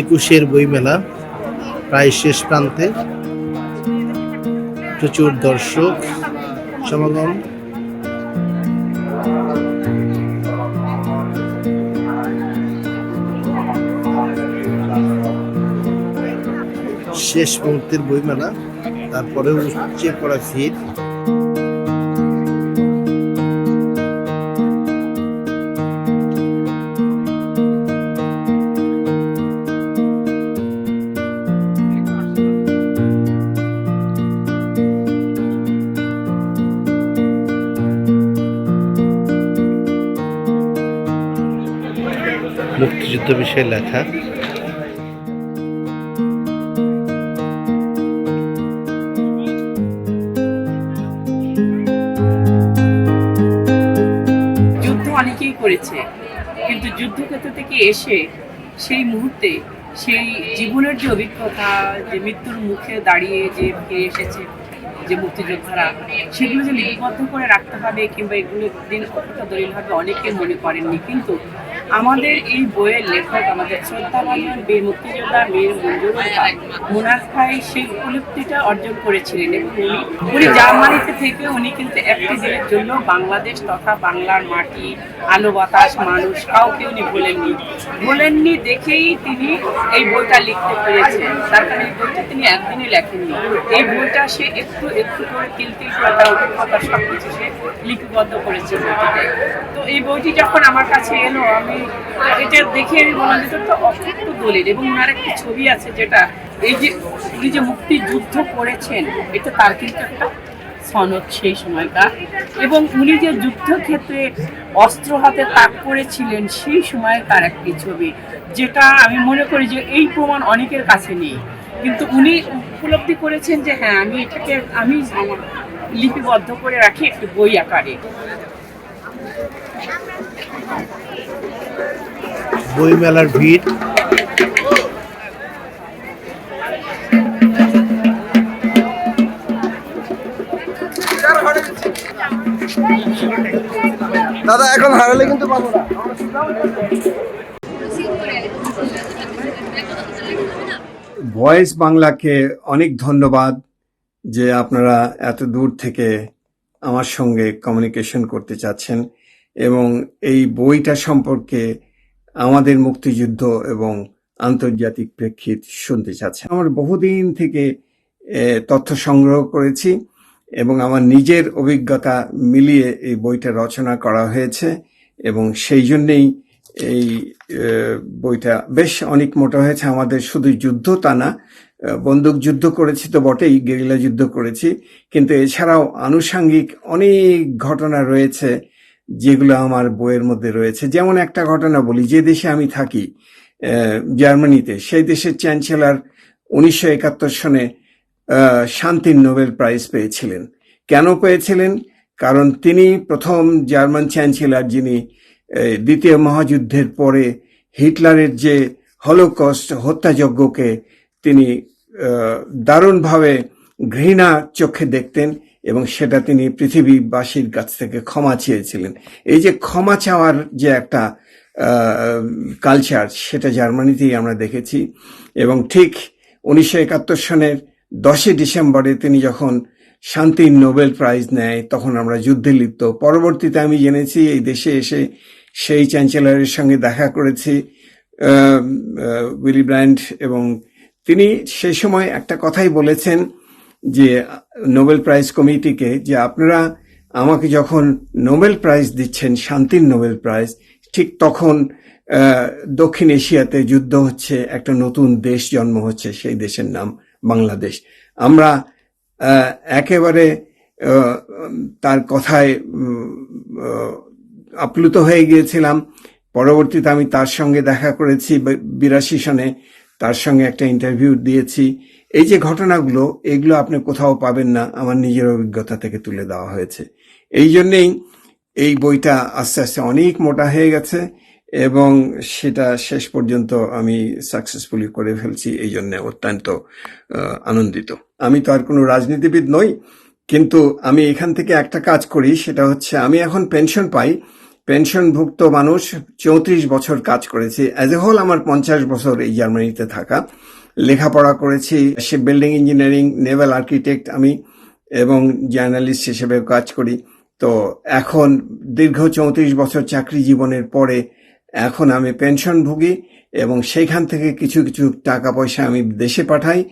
একুশের বইমেলা, প্রায় শেষ প্রান্তে। প্রচুর দর্শক, সমাগম। শেষ মুহূর্তের বইমেলা, তারপরেও উপচে পড়া ভিড়। মুক্তিযুদ্ধ বিষয়ে লেখা। যুদ্ধ অনেকেই করেছে, কিন্তু যুদ্ধক্ষেত্র থেকে এসে সেই মুহূর্তে সেই জীবনের যে অভিজ্ঞতা, যে মৃত্যুর মুখে দাঁড়িয়ে যে ফিরে এসেছে যে মুক্তিযোদ্ধারা, সেগুলো যে লিপিবদ্ধ করে রাখতে হবে কিংবা এগুলো দিন অপেক্ষা দলিল অনেকে মনে করেননি। কিন্তু আমাদের এই বইয়ের লেখক আমাদের শ্রদ্ধাভাজন বীর মুক্তিযোদ্ধা বীর মঞ্জুর মুনাফ সেই উপলব্ধিটা অর্জন করেছিলেন এবং উনি জার্মানিতে থেকে উনি কিন্তু একটি দিনের জন্য বাংলাদেশ তথা বাংলার মাটি, আলো বাতাস, মানুষ কাউকে উনি ভোলেননি। ভোলেননি দেখেই তিনি এই বইটা লিখতে পেরেছেন। তার কারণে এই বইটা তিনি একদিনই লেখেননি। এই বইটা সে একটু একটু করে তিল তিল তার অভিজ্ঞতা সব কিছু সে লিপিবদ্ধ করেছে বইটিতে। তো এই বইটি যখন আমার কাছে এলো, আমি এটা দেখে আমি এটা তো অসত্য দলিল এবং ওনার একটি ছবি আছে যেটা এই যে উনি যে মুক্তিযুদ্ধ করেছেন, এটা তার কিন্তু একটা সনদ সেই সময়কার এবং উনি যে যুদ্ধক্ষেত্রে অস্ত্র হাতে তাক করেছিলেন, সেই সময়কার একটি ছবি, যেটা আমি মনে করি যে এই প্রমাণ অনেকের কাছে নেই। কিন্তু উনি উপলব্ধি করেছেন যে হ্যাঁ আমি এটাকে, আমি লিপিবদ্ধ করে রাখি একটি বই আকারে। বইমেলার ভিড়। দাদা এখন হারালে কিন্তু পাবো না। ভয়েস বাংলাকে অনেক ধন্যবাদ যে আপনারা এত দূর থেকে আমার সঙ্গে কমিউনিকেশন করতে চাচ্ছেন এবং এই বইটা সম্পর্কে আমাদের মুক্তিযুদ্ধ এবং আন্তর্জাতিক প্রেক্ষিত শুনতে চাচ্ছেন। আমার বহুদিন থেকে তথ্য সংগ্রহ করেছি এবং আমার নিজের অভিজ্ঞতা মিলিয়ে এই বইটা রচনা করা হয়েছে এবং সেই জন্যেই এই বইটা বেশ অনেক মোটা হয়েছে। আমাদের শুধু যুদ্ধ তা না বন্দুক যুদ্ধ করেছি তো বটেই, গেরিলা যুদ্ধ করেছি। কিন্তু এছাড়াও আনুষাঙ্গিক অনেক ঘটনা রয়েছে যেগুলো আমার বইয়ের মধ্যে রয়েছে। যেমন একটা ঘটনা বলি, যে দেশে আমি থাকি জার্মানিতে, সেই দেশের চ্যান্সেলর উনিশশো একাত্তর সনে শান্তির নোবেল প্রাইজ পেয়েছিলেন। কেন পেয়েছিলেন? কারণ তিনি প্রথম জার্মান চ্যান্সেলর, যিনি দ্বিতীয় মহাযুদ্ধের পরে হিটলারের যে হলোকস্ট হত্যাযজ্ঞকে তিনি দারুণভাবে ঘৃণা চোখে দেখতেন এবং সেটা তিনি পৃথিবীবাসীর কাছ থেকে ক্ষমা চেয়েছিলেন। এই যে ক্ষমা চাওয়ার যে একটা কালচার সেটা জার্মানিতেই আমরা দেখেছি। এবং ঠিক উনিশশো একাত্তর সনের দশই ডিসেম্বরে তিনি যখন শান্তির নোবেল প্রাইজ নেয়, তখন আমরা যুদ্ধে লিপ্ত। পরবর্তীতে আমি জেনেছি এই দেশে এসে সেই চ্যান্সেলরের সঙ্গে দেখা করেছি উইলি ব্র্যান্ড এবং তিনি সেই সময় একটা কথাই বলেছেন যে নোবেল প্রাইজ কমিটিকে যে আপনারা আমাকে যখন নোবেল প্রাইজ দিচ্ছেন, শান্তির নোবেল প্রাইজ, ঠিক তখন দক্ষিণ এশিয়াতে যুদ্ধ হচ্ছে, একটা নতুন দেশ জন্ম হচ্ছে, সেই দেশের নাম বাংলাদেশ। আমরা একেবারে তার কথায় আপ্লুত হয়ে গিয়েছিলাম। পরবর্তীতে আমি তার সঙ্গে দেখা করেছি, বিরাশি সনে তার সঙ্গে একটা ইন্টারভিউ দিয়েছি। এই যে ঘটনাগুলো, এগুলো আপনি কোথাও পাবেন না, আমার নিজের অভিজ্ঞতা থেকে তুলে দেওয়া হয়েছে। এই জন্যেই এই বইটা আস্তে আস্তে অনেক মোটা হয়ে গেছে এবং সেটা শেষ পর্যন্ত আমি সাকসেসফুলি করে ফেলছি, এই জন্য অত্যন্ত আনন্দিত। আমি তো আর কোনো রাজনীতিবিদ নই, কিন্তু আমি এখান থেকে একটা কাজ করি, সেটা হচ্ছে আমি এখন পেনশন পাই। পেনশনভুক্ত মানুষ চৌত্রিশ বছর কাজ করেছি। অ্যাজ এ হোল আমার পঞ্চাশ বছর এই জার্মানিতে থাকা। লেখাপড়া করেছি। সে বিল্ডিং ইঞ্জিনিয়ারিং নেভাল আর্কিটেক্ট আমি এবং জার্নালিস্ট হিসেবে কাজ করি। তো এখন দীর্ঘ চৌত্রিশ বছর চাকরি জীবনের পরে এখন আমি পেনশন ভুগি এবং সেইখান থেকে কিছু কিছু টাকা পয়সা আমি দেশে পাঠাই।